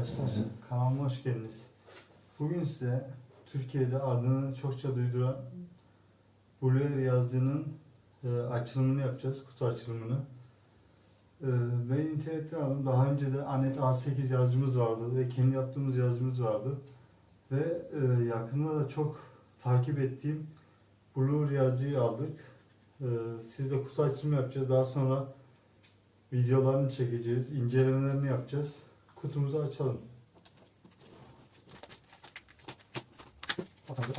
Arkadaşlar kanalıma hoş geldiniz. Bugün size Türkiye'de adını çokça duyduran Air yazıcının e, açılımını yapacağız, kutu açılımını. E, ben internetten aldım. Daha önce de Anet A8 yazıcımız vardı ve kendi yaptığımız yazıcımız vardı. Ve e, yakında da çok takip ettiğim Air yazıcıyı aldık. E, siz de kutu açılımı yapacağız. Daha sonra videolarını çekeceğiz, incelemelerini yapacağız. Kutumuzu açalım. Evet,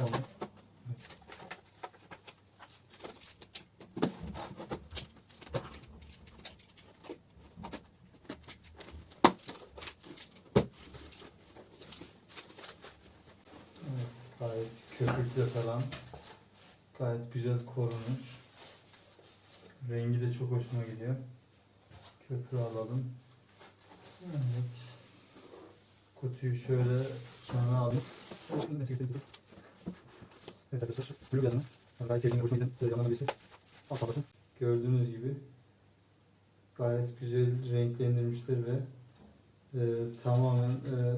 gayet köpüklü falan. Gayet güzel korunmuş. Rengi de çok hoşuma gidiyor. Köpüğü alalım. Evet. Kutuyu şöyle kenara alayım. Evet arkadaşlar, blue yazını. Gayet sevdiğim, hoşuma giden yanlarına birisi. Alt tabası. Gördüğünüz gibi gayet güzel renklendirmişler ve e, tamamen e,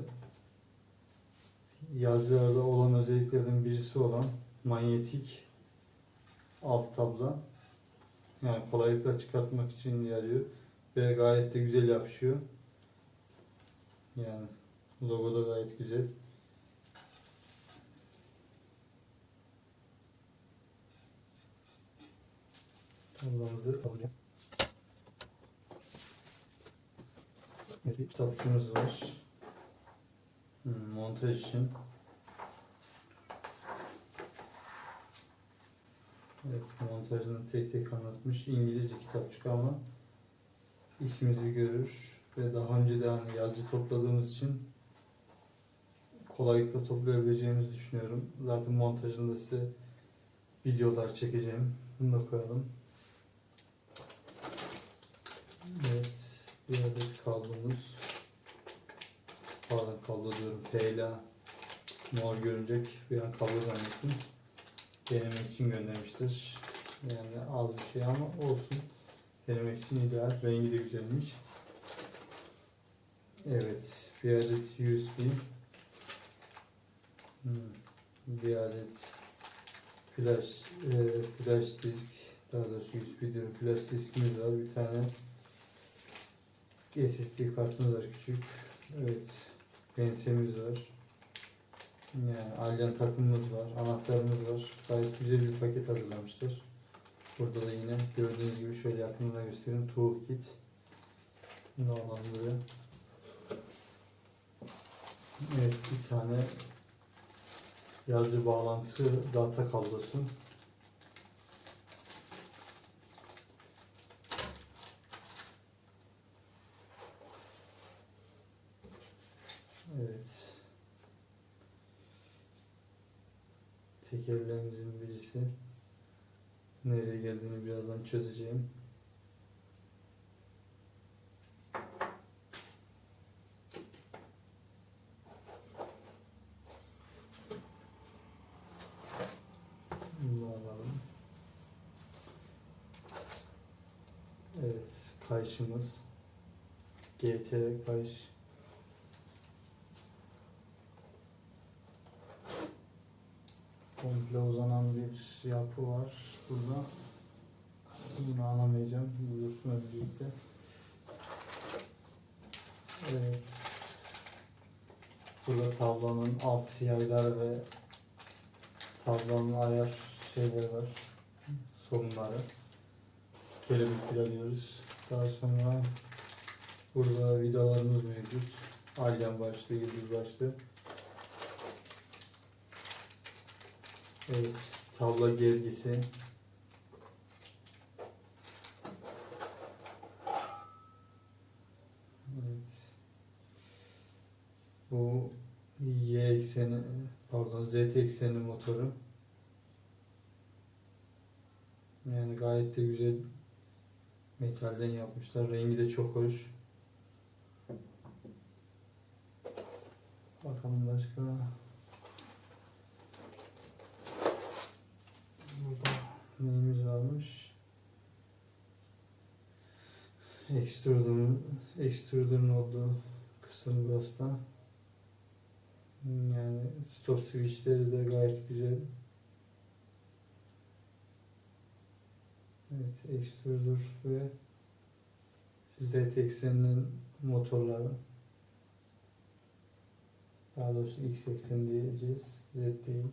yazılarda olan özelliklerden birisi olan manyetik alt tabla. Yani kolaylıkla çıkartmak için yarıyor ve gayet de güzel yapışıyor. Yani logo da gayet güzel. Tablamızı alacağım. Bir kitapçığımız var. Hmm, montaj için. Evet, montajını tek tek anlatmış. İngilizce kitapçık ama işimizi görür ve daha önce de hani yazı topladığımız için kolaylıkla toplayabileceğimizi düşünüyorum. Zaten montajında size videolar çekeceğim. Bunu da koyalım. Evet, bir adet kablomuz. Pardon kablo diyorum. Peyla mor görünecek bir an kablo zannettim. Denemek için göndermiştir. Yani az bir şey ama olsun. Denemek için ideal. Rengi de güzelmiş. Evet. Bir adet USB. Hmm, Bir adet flash e, flash disk daha doğrusu USB diyorum. Flash diskimiz var. Bir tane SSD kartımız var küçük. Evet. Pensemiz var. Yani alyan takımımız var. Anahtarımız var. Gayet güzel bir paket hazırlamışlar. Burada da yine gördüğünüz gibi şöyle yakından göstereyim. Toolkit. Ne olan buraya. Evet bir tane yazı bağlantı data kablosu. Evet. Tekerlerimizin birisi nereye geldiğini birazdan çözeceğim. Bunu alalım. Evet, kayışımız. GT kayış. Komple uzanan bir yapı var burada. Bunu alamayacağım. Bu dursun birlikte. Evet. Burada tablonun alt yayları ve tablonun ayar şeyleri var. Sorunları. Kelebek diyoruz. Daha sonra burada vidalarımız mevcut. Alyan başlığı, yıldız başlığı. Evet, tabla gergisi. Evet. Bu Y ekseni, pardon Z ekseni motoru. Yani gayet de güzel metalden yapmışlar. Rengi de çok hoş. Bakalım başka. Burada neyimiz varmış? Extruder'ın extruder'ın olduğu kısım. burası da. Yani stop switchleri de gayet güzel. Evet, extruder ve ZX80'in motorları. Daha doğrusu X80 diyeceğiz. Z değil.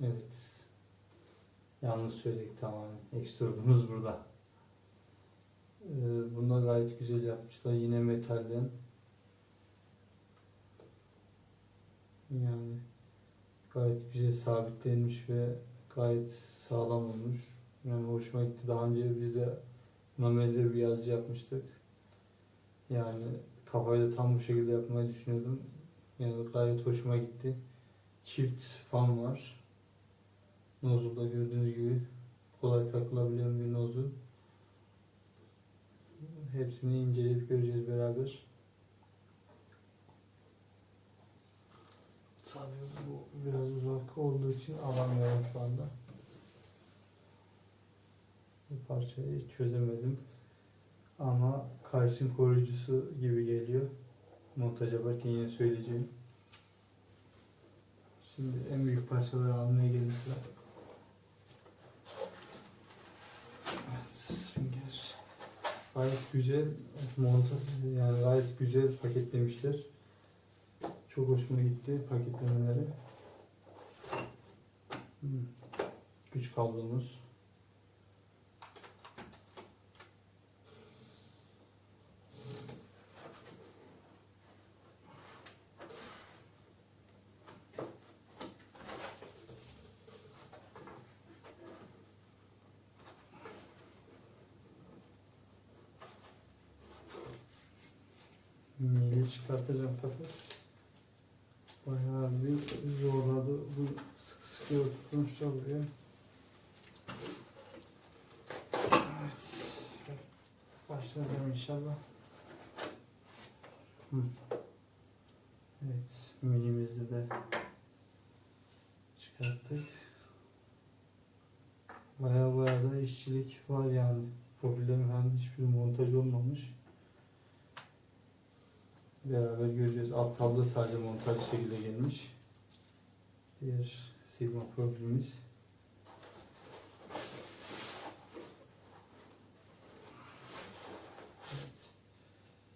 Evet. Yanlış söyledik tamamen. Extruder'ımız burada. Ee, bunda gayet güzel yapmışlar. Yine metalden. Yani gayet güzel sabitlenmiş ve gayet sağlam olmuş. Yani hoşuma gitti. Daha önce biz de benzer bir yazıcı yapmıştık. Yani kafayı da tam bu şekilde yapmayı düşünüyordum. Yani gayet hoşuma gitti. Çift fan var. Nozulda gördüğünüz gibi kolay takılabilen bir nozul. Hepsini inceleyip göreceğiz beraber. Tabii bu biraz uzak olduğu için alamıyorum şu anda. Bu parçayı çözemedim. Ama karşın koruyucusu gibi geliyor. Montaj yaparken yine söyleyeceğim. Şimdi en büyük parçaları almaya gelir sıra. Gayet güzel montaj, yani gayet güzel paketlemişler. Çok hoşuma gitti paketlemeleri. Hmm. Güç kablomuz. Neyi çıkartacağım fakat bayağı bir zorladı. Bu sıkı sıkı tutmuş buraya. Evet. Başlayalım inşallah. Hı. Evet. Minimizi de çıkarttık. Bayağı bayağı da işçilik var yani. Profilden falan hiçbir montaj olmamış. Beraber göreceğiz. Alt tablo sadece montaj şekilde gelmiş. Diğer Sigma profilimiz.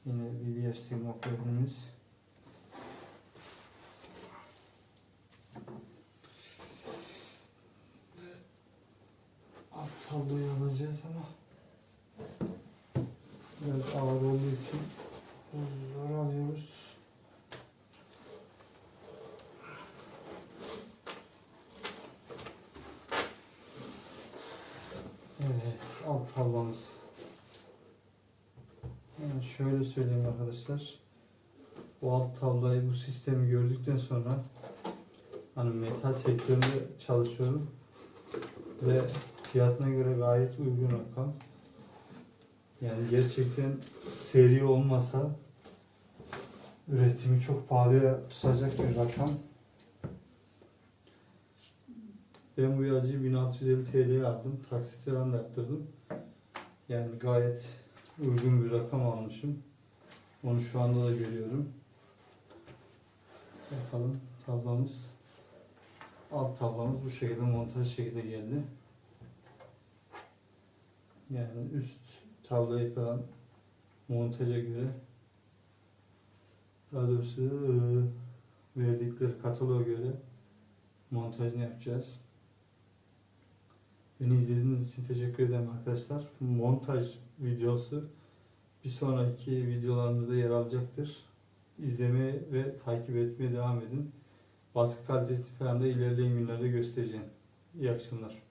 Yine bir diğer Sigma profilimiz. Alt tabloyu alacağız ama biraz ağır olduğu için Zor alıyoruz. Evet, alt tablamız. Yani şöyle söyleyeyim arkadaşlar. Bu alt tablayı, bu sistemi gördükten sonra hani metal sektöründe çalışıyorum ve fiyatına göre gayet uygun rakam. Yani gerçekten seri olmasa üretimi çok pahalıya tutacak bir rakam. Ben bu yazıyı 1650 TL'ye aldım. De yaptırdım. Yani gayet uygun bir rakam almışım. Onu şu anda da görüyorum. Bakalım tablamız. Alt tablamız bu şekilde montaj şekilde geldi. Yani üst tabloyu falan montaja göre daha doğrusu eee, verdikleri kataloğa göre montajını yapacağız. Beni izlediğiniz için teşekkür ederim arkadaşlar. Montaj videosu bir sonraki videolarımızda yer alacaktır. İzlemeye ve takip etmeye devam edin. Baskı kalitesi falan da ilerleyen günlerde göstereceğim. İyi akşamlar.